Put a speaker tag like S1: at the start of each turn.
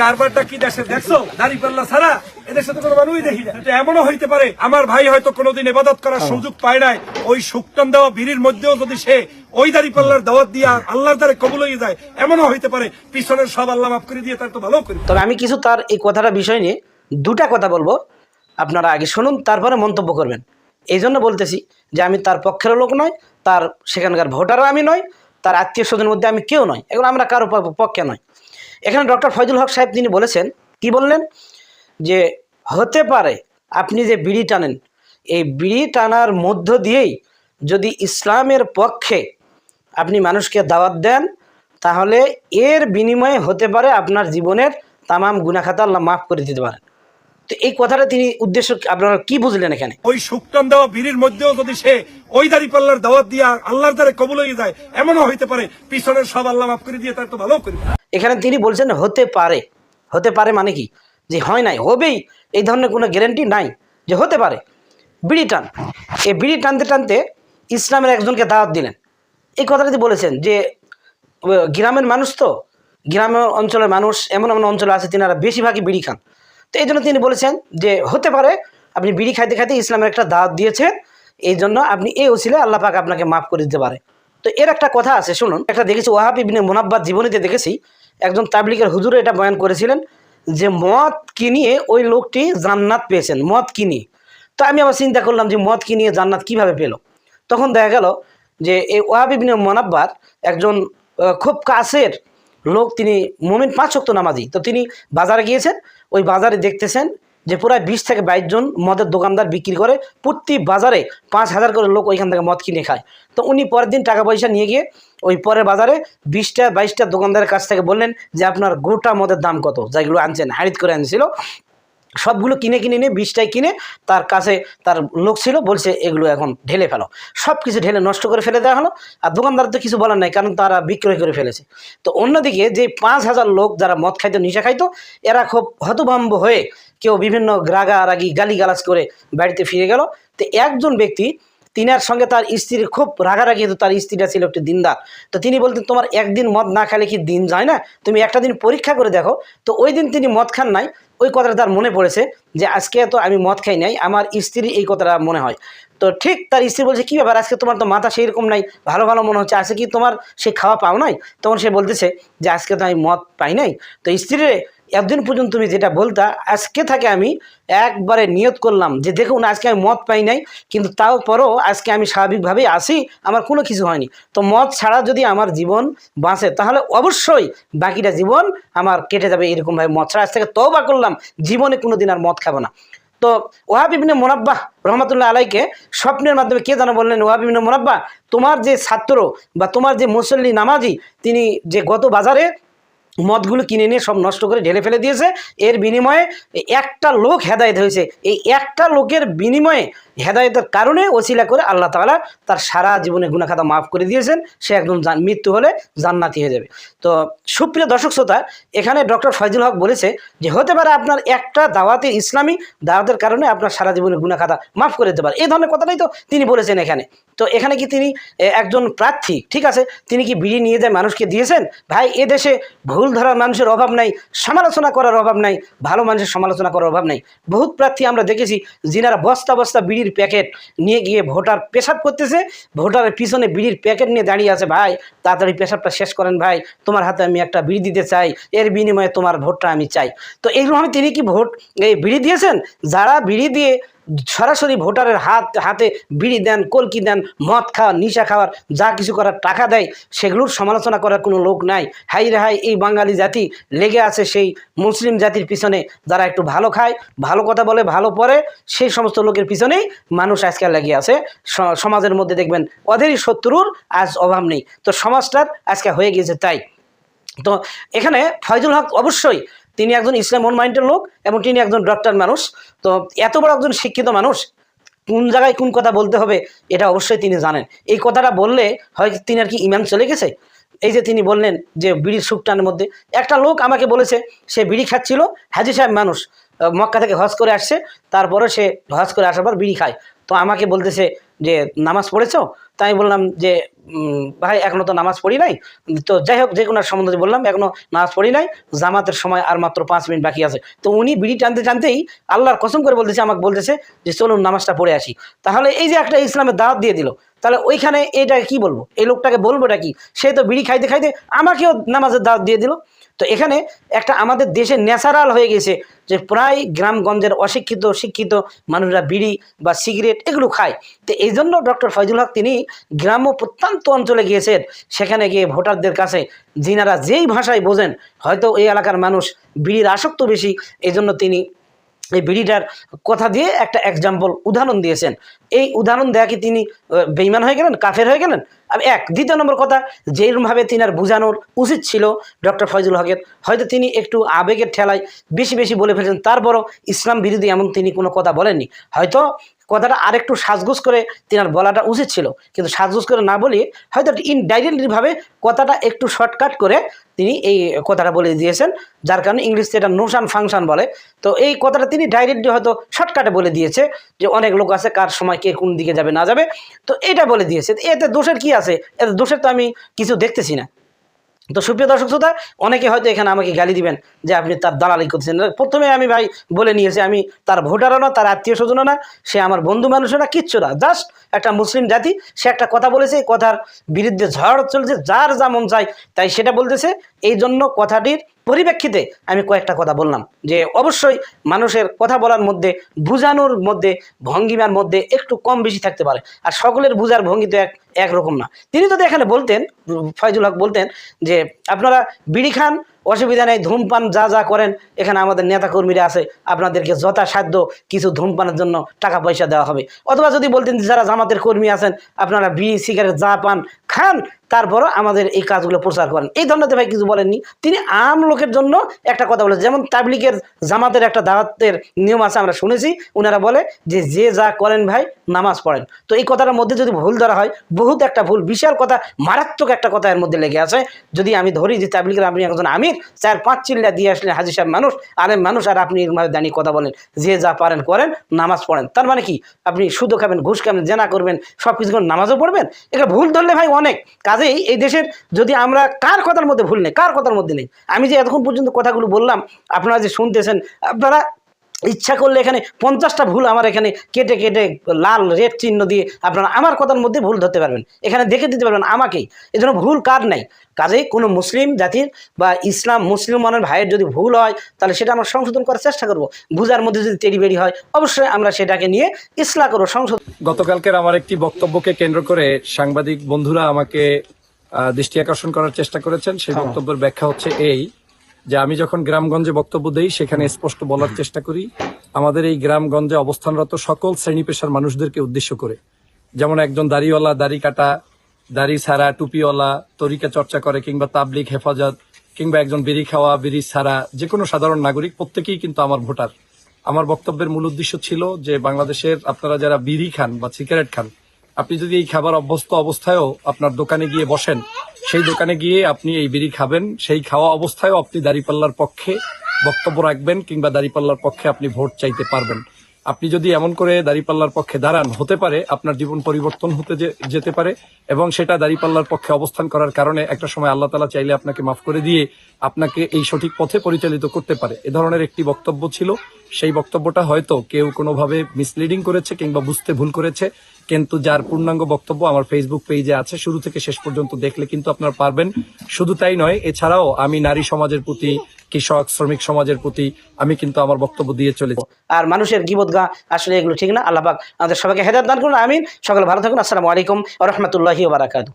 S1: কারবারটা কি দেশে দেখছ? দাড়ি পাল্লা ছাড়া? এদের সাথে কোনো মানুষই দেখি না। এটা এমনও হইতে পারে আমার ভাই হয়তো কোনোদিন এবাদত করার সুযোগ পায় নাই। ওই শুকটান দেওয়া বিড়ির মধ্যেও যদি সে ওই দাড়ি পাল্লার দাওয়াত দিয়া আল্লাহর দ্বারে কবুল হয়ে যায় এমনও হইতে পারে পিছনের সব আল্লাহ মাফ করে দিয়ে তার তো ভালো করি।
S2: তবে আমি কিছু তার এই কথাটা বিষয় নিয়ে দুটা কথা বলব। আপনারা আগে শুনুন তারপরে মন্তব্য করবেন। এই জন্য বলতেছি যে আমি তার পক্ষের লোক নয় তার সেখানকার ভোটারও আমি নয় তার আত্মীয় স্বজনের মধ্যে আমি কেউ নয় এগুলো আমরা কারও পক্ষে নয় এখানে ডক্টর ফয়জুল হক সাহেব তিনি বলেছেন, কি বললেন? যে হতে পারে আপনি যে বিড়ি টানেন, এই বিড়ি টানার মধ্য দিয়েই যদি ইসলামের পক্ষে আপনি মানুষকে দাওয়াত দেন, তাহলে এর বিনিময়ে হতে পারে আপনার জীবনের তামাম গুনাখাতা আল্লাহ মাফ করে দিতে পারেন। তো এই কথাটা তিনি উদ্দেশ্য, আপনারা কি বুঝলেন এখানে?
S1: ওই শুকটান দেওয়া বিড়ির মধ্যেও যদি সে ওই দাড়ি পাল্লার দাওয়াত দিয়া আল্লাহর দ্বারে কবুল হয়ে যায়, এমনও হইতে পারে, পিছনের সব আল্লাহ মাফ করে দিয়ে তার তো ভালো করি।
S2: এখানে তিনি বলছেন, হতে পারে। হতে পারে মানে কি? যে হয় নাই, হবেই। এই ধরনের কোনো গ্যারেন্টি নাই যে হতে পারে। বিড়ি টান। এই বিড়ি টানতে টানতে ইসলামের একজনকে দাওয়াত দিলেন। এই কথাটা কথাটি বলেছেন যে গ্রামের মানুষ তো গ্রামের অঞ্চলের মানুষ, এমন এমন অঞ্চল আছে তিনারা বেশিরভাগই বিড়ি খান। তো এই জন্য তিনি বলেছেন যে, হতে পারে, আপনি বিড়ি খাইতে খাইতে ইসলামের একটা দাওয়াত দিয়েছেন, এই জন্য আপনি এই ওসিলে আল্লাহ পাক আপনাকে মাফ করে দিতে পারে। তো এর একটা কথা আছে, শুনুন। একটা দেখেছি, ওয়াহাব ইবনে মোনাব্বাদ জীবনীতে দেখেছি, একজন তাবলিকের হুজুরে এটা বয়ান করেছিলেন যে, মদ কিনিয়ে ওই লোকটি জান্নাত পেয়েছেন, মদ কিনিয়ে তো আমি আবার চিন্তা করলাম যে, মদ কিনিয়ে জান্নাত কীভাবে পেল? তখন দেখা গেল যে, এই ওয়াহাব ইবনে মোনাব্বার একজন খুব কাছের লোক, তিনি মোমিন পাঁচ শক্ত নামাজি। তো তিনি বাজারে গিয়েছেন, ওই বাজারে দেখতেছেন যে প্রায় বিশ থেকে বাইশ জন মদের দোকানদার বিক্রি করে প্রতি বাজারে পাঁচ হাজার করে লোক ওইখান থেকে মদ কিনে খায়। তো উনি পরের দিন টাকা পয়সা নিয়ে গিয়ে ওই পরের বাজারে বিশটা বাইশটা দোকানদারের কাছ থেকে বললেন যে আপনার গোটা মদের দাম কত? যেগুলো আনছেন, হারিত করে আনছিল। সবগুলো কিনে কিনে নিয়ে বীজটাই কিনে তার কাছে তার লোক ছিল, বলছে এগুলো এখন ঢেলে ফেলো। সব কিছু ঢেলে নষ্ট করে ফেলে দেওয়া হলো। আর দোকানদার তো কিছু বলার নাই, কারণ তারা বিক্রয় করে ফেলেছে। তো অন্যদিকে যে পাঁচ হাজার লোক যারা মদ খাইতো, নিশা খাইতো, এরা খুব হতভম্ব হয়ে কেউ বিভিন্ন রাগারাগি, গালিগালাজ করে বাড়িতে ফিরে গেল। তো একজন ব্যক্তি, তিনার সঙ্গে তার স্ত্রীর খুব রাগারাগি হতো তার স্ত্রীটা ছিল একটি দিনদার। তো তিনি বলতেন, তোমার একদিন মদ না খেলে কি দিন যায় না? তুমি একটা দিন পরীক্ষা করে দেখো। তো ওই দিন তিনি মদ খান নাই। ওই কথাটা তার মনে পড়েছে যে, আজকে তো আমি মদ খাই নাই, আমার স্ত্রীর এই কথাটা মনে হয়। তো ঠিক তার স্ত্রী বলছে, কী ব্যাপার? আজকে তোমার তো মাথা সেই রকম নাই, ভালো ভালো মনে হচ্ছে আজকে কি তোমার সে খাওয়া পাও নাই? তখন সে বলতেছে যে, আজকে তো আমি মদ পাই নাই। তো স্ত্রীরে এতদিন পর্যন্ত তুমি যেটা বলতা, আজকে থেকে আমি একবারে নিয়ত করলাম যে দেখুন, আজকে আমি মদ পাই নাই, কিন্তু তাও পরও আজকে আমি স্বাভাবিকভাবেই আসি, আমার কোনো কিছু হয়নি। তো মদ ছাড়া যদি আমার জীবন বাঁচে, তাহলে অবশ্যই বাকিটা জীবন আমার কেটে যাবে এরকমভাবে মদ ছাড়া। আজ থেকে তওবা করলাম, জীবনে কোনো দিন আর মদ খাব না। তো ওহাব ইবনে মোনাব্বাহ রহমতুল্লাহ আলাইকে স্বপ্নের মাধ্যমে কে জানা বললেন ওহাব ইবনে মোনাব্বাহ, তোমার যে ছাত্র বা তোমার যে মুসল্লি নামাজি, তিনি যে গত বাজারে মদগুলো কিনে নিয়ে সব নষ্ট করে ঢেলে ফেলে দিয়েছে। এর বিনিময়ে একটা লোক হেদায়ত হয়েছে। এই একটা লোকের বিনিময়ে হেদায়েতের কারণে ওসিলা করে আল্লাহ তাআলা তার সারা জীবনে গুণাখাতা মাফ করে দিয়েছেন। সে একদম মৃত্যু হলে জান্নাতি হয়ে যাবে। তো সুপ্রিয় দর্শক শ্রোতা, এখানে ডক্টর ফয়জুল হক বলেছে যে, হতে পারে আপনার একটা দাওয়াতে ইসলামী দাওয়াতের কারণে আপনার সারা জীবনে গুণাখাতা মাফ করে দিতে পারে। এই ধরনের কথাটাই তো তিনি বলেছেন এখানে। তো এখানে কি তিনি একজন প্রার্থী? ঠিক আছে। তিনি কি বিড়ি নিয়ে যায় মানুষকে দিয়েছেন? ভাই, এ দেশে ভুল ধরার মানুষের অভাব নাই, সমালোচনা করার অভাব নাই, ভালো মানুষের সমালোচনা করার অভাব নাই। বহুত প্রার্থী আমরা দেখেছি, যিনারা বস্তা বস্তা বিড়ির প্যাকেট নিয়ে গিয়ে ভোটার পেশাব করতেছে। ভোটারের পিছনে বিড়ির প্যাকেট নিয়ে দাঁড়িয়ে আছে, ভাই, তাড়াতাড়ি পেশাবটা শেষ করেন ভাই। তোমার হাতে আমি একটা বিড়ি দিতে চাই। এর বিনিময়ে তোমার ভোটটা আমি চাই। তো এইভাবে তিনি কি ভোট, এই বিড়ি দিয়েছেন? যারা বিড়ি দিয়ে সরাসরি ভোটারের হাত, হাতে বিড়ি দেন, কলকি দেন, মদ খাওয়া, নিশা খাওয়ার, যা কিছু করার টাকা দেয়, সেগুলোর সমালোচনা করার কোনো লোক নাই। হাই রে হাই, এই বাঙালি জাতি লেগে আছে সেই মুসলিম জাতির পিছনে। যারা একটু ভালো খায়, ভালো কথা বলে, ভালো পড়ে, সেই সমস্ত লোকের পিছনেই মানুষ আজকে লেগে আছে। সমাজের মধ্যে দেখবেন ওদেরই শত্রুর আজ অভাব নেই। তো সমাজটার আজকে হয়ে গিয়েছে তাই। তো এখানে ফয়জুল হক অবশ্যই তিনি একজন ইসলাম মাইন্ডের লোক এবং তিনি একজন ডক্টর মানুষ। তো এত বড় একজন শিক্ষিত মানুষ, কোন জায়গায় কোন কথা বলতে হবে এটা অবশ্যই তিনি জানেন। এই কথাটা বললে হয় তিনি আর কি ইমান চলে গেছে? এই যে তিনি বললেন যে বিড়ির সুপটানের মধ্যে, একটা লোক আমাকে বলেছে, সে বিড়ি খাচ্ছিল, হাজি সাহেব মানুষ মক্কা থেকে হজ করে আসছে, তারপরে সে হজ করে আসার পর বিড়ি খায়। তো আমাকে বলতেছে যে নামাজ পড়েছো তাই আমি বললাম যে ভাই, এখনও তো নামাজ পড়ি নাই। তো যাই হোক, যে কোনো সম্বন্ধে বললাম, এখনও নামাজ পড়ি নাই, জামাতের সময় আর মাত্র পাঁচ মিনিট বাকি আছে। তো উনি বিড়ি টানতে টানতেই আল্লাহর কসম করে বলতেছে, আমাকে বলতেছে যে, চলুন নামাজটা পড়ে আসি। তাহলে এই যে একটা ইসলামের দাওয়াত দিয়ে দিল, তাহলে ওইখানে এইটাকে কি বলব? এই লোকটাকে বলবোটা কি? সে তো বিড়ি খাইতে খাইতে আমাকেও নামাজের দাওয়াত দিয়ে দিল। তো এখানে একটা আমাদের দেশে ন্যাচারাল হয়ে গেছে যে প্রায় গ্রামগঞ্জের অশিক্ষিত, শিক্ষিত মানুষরা বিড়ি বা সিগারেট এগুলো খায়। তো এই জন্য ডক্টর ফয়জুল হক তিনি গ্রাম্য প্রত্যন্ত অঞ্চলে গিয়েছেন। সেখানে গিয়ে ভোটারদের কাছে যিনারা যেই ভাষায় বোঝেন, হয়তো এই এলাকার মানুষ বিড়ির আসক্ত বেশি। এই জন্য তিনি এই বিড়িটার কথা দিয়ে একটা এক্সাম্পল উদাহরণ দিয়েছেন। এই উদাহরণ দেয়া কি তিনি বেইমান হয়ে গেলেন, কাফের হয়ে গেলেন? এক, দ্বিতীয় নম্বর কথা যেরকমভাবে তিনি আর বোঝানোর উচিত ছিল ডক্টর ফয়জুল হকের, হয়তো তিনি একটু আবেগের ঠেলায় বেশি বেশি বলে ফেলেছেন, তারপরও ইসলাম বিরোধী এমন তিনি কোনো কথা বলেননি। হয়তো কথাটা আরেকটু সাজগোজ করে তিনার বলাটা উচিত ছিল। কিন্তু সাজগোজ করে না বলে, হয়তো ইনডাইরেক্টলিভাবে কথাটা একটু শর্টকাট করে তিনি এই কথাটা বলে দিয়েছেন, যার কারণে ইংলিশে এটা নোশান ফাংশন বলে। তো এই কথাটা তিনি ডাইরেক্টলি হয়তো শর্টকাটে বলে দিয়েছে যে অনেক লোক আছে, কার সময় কে কোন দিকে যাবে, না যাবে। তো এটা বলে দিয়েছে। এতে দোষের কি আছে? এতে দোষের তো আমি কিছু দেখতেছি না। তো সুপ্রিয় দর্শক শ্রোতা, অনেকে হয়তো এখানে আমাকে গালি দিবেন যে আপনি তার দালালি করছেন প্রথমে আমি ভাই বলে নিয়েছি, আমি তার ভোটারও না, তার আত্মীয় স্বজনও না, সে আমার বন্ধু মানুষও না, কিচ্ছু না। জাস্ট একটা মুসলিম জাতি, সে একটা কথা বলেছে, এই কথার বিরুদ্ধে ঝড় চলছে, যার যেমন মন চায় তাই সেটা বলতেছে। এই জন্য কথাটির পরিপ্রেক্ষিতে আমি কয়েকটা কথা বললাম। যে অবশ্যই মানুষের কথা বলার মধ্যে, বুঝানোর মধ্যে, ভঙ্গিমার মধ্যে একটু কম বেশি থাকতে পারে। আর সকলের বুঝার ভঙ্গি তো এক, একরকম না। তিনি যদি এখানে বলতেন, ফয়জুল হক বলতেন যে, আপনারা বিড়ি খান, অসুবিধা নেই, ধূমপান যা যা করেন, এখানে আমাদের নেতাকর্মীরা আছে, আপনাদেরকে যথাসাধ্য কিছু ধূমপানের জন্য টাকা পয়সা দেওয়া হবে। অথবা যদি বলতেন, যারা জামাতের কর্মী আছেন, আপনারা বিড়ি, সিগারেট যা পান খান, তারপরও আমাদের এই কাজগুলো প্রচার করেন। এই ধরনের ভাই কিছু বলেননি। তিনি আম লোকের জন্য একটা কথা বলেছেন। যেমন তাবলিকের জামাতের একটা দাওয়াতের নিয়ম আছে, আমরা শুনেছি। ওনারা বলে যে যে যা করেন ভাই, নামাজ পড়েন। তো এই কথাটার মধ্যে যদি ভুল ধরা হয়, বহুত একটা ভুল, বিশাল কথা, মারাত্মক একটা কথা এর মধ্যে লেগে আছে। যদি আমি ধরি যে তাবলিকের আপনি একজন আমির, চার পাঁচ চিল্লা দিয়ে আসলেন হাজি সাহেব মানুষ, আলেম মানুষ, আর আপনি এরকমভাবে দাঁড়িয়ে কথা বলেন, যে যা পারেন করেন, নামাজ পড়েন। তার মানে কি? আপনি সুদও খাবেন, ঘুষ খাবেন, জেনা করবেন সব কিছু নামাজও পড়বেন? এটা ভুল ধরলে ভাই অনেক। কাজেই এই দেশের যদি আমরা কার কথার মধ্যে ভুল নেই, কার কথার মধ্যে নেই? আমি যে এতক্ষণ পর্যন্ত কথাগুলো বললাম, আপনারা যে শুনতেছেন, আপনারা ইচ্ছা করলে এখানে পঞ্চাশটা ভুল আমার এখানে কেটে কেটে লাল রেড চিহ্ন দিয়ে আপনারা আমার কথার মধ্যে ভুল ধরতে পারবেন। এখানে দেখে দিতে পারবেন আমাকেই। এজন্য ভুল কার নাই? কাজেই কোনো মুসলিম জাতির বা ইসলাম মুসলিম মানের ভাইয়ের যদি ভুল হয় তাহলে সেটা আমরা সংশোধন করার চেষ্টা করব। বুঝার মধ্যে যদি তেড়ি বেড়ি হয় অবশ্যই আমরা সেটাকে নিয়ে ইসলাম করব সংশোধন
S3: গতকালকের আমার একটি বক্তব্যকে কেন্দ্র করে সাংবাদিক বন্ধুরা আমাকে দৃষ্টি আকর্ষণ করার চেষ্টা করেছেন। সেই বক্তব্যের ব্যাখ্যা হচ্ছে এই। যে আমি যখন গ্রামগঞ্জে বক্তব্য দেই, সেখানে স্পষ্ট বলার চেষ্টা করি। আমাদের এই গ্রামগঞ্জে অবস্থানরত সকল শ্রেণি পেশার মানুষদেরকে উদ্দেশ্য করে। যেমন একজন দাড়িওয়ালা, দাড়ি কাটা, দাড়ি ছাড়া টুপিওয়ালা, তরিকা চর্চা করে কিংবা তাবলিক হেফাজত, কিংবা একজন বিড়ি খাওয়া, বিড়ি ছাড়া যে কোনো সাধারণ নাগরিক, প্রত্যেকেই কিন্তু আমার ভোটার। আমার বক্তব্যের মূল উদ্দেশ্য ছিল যে বাংলাদেশের আপনারা যারা বিড়ি খান বা সিগারেট খান আপনি যদি এই খাবার অভ্যস্ত অবস্থায়ও আপনার দোকানে গিয়ে বসেন, সেই দোকানে গিয়ে আপনি এই বিড়ি খাবেন, সেই খাওয়া অবস্থায়ও আপনি দাঁড়িপাল্লার পক্ষে বক্তব্য রাখবেন কিংবা দাঁড়িপাল্লার পক্ষে আপনি ভোট চাইতে পারবেন। আপনি যদি এমন করে দাঁড়িপাল্লার পক্ষে দাঁড়ান, হতে পারে আপনার জীবন পরিবর্তন হতে যেতে পারে এবং সেটা দাঁড়িপাল্লার পক্ষে অবস্থান করার কারণে একটা সময় আল্লাহ তালা চাইলে আপনাকে মাফ করে দিয়ে আপনাকে এই সঠিক পথে পরিচালিত করতে পারে। এ ধরনের একটি বক্তব্য ছিল। সেই বক্তব্যটা হয়তো কেউ কোনোভাবে মিসলিডিং করেছে কিংবা বুঝতে ভুল করেছে। কিন্তু যার পূর্ণাঙ্গ বক্তব্য আমার ফেসবুক পেজে আছে, শুরু থেকে শেষ পর্যন্ত দেখলে কিন্তু আপনারা পারবেন। শুধু তাই নয়, এছাড়াও আমি নারী সমাজের প্রতি, কৃষক, শ্রমিক সমাজের প্রতি আমি কিন্তু আমার বক্তব্য দিয়ে চলেছি।
S2: আর মানুষের গিবোধগা আসলে এগুলো ঠিক না। আল্লাহ আমাদের সবাইকে হেদায়ত দান করুন, আমিন। সকলে ভালো থাকুন, আসসালামু আলাইকুম রহমতুল্লাহি বারাকাতু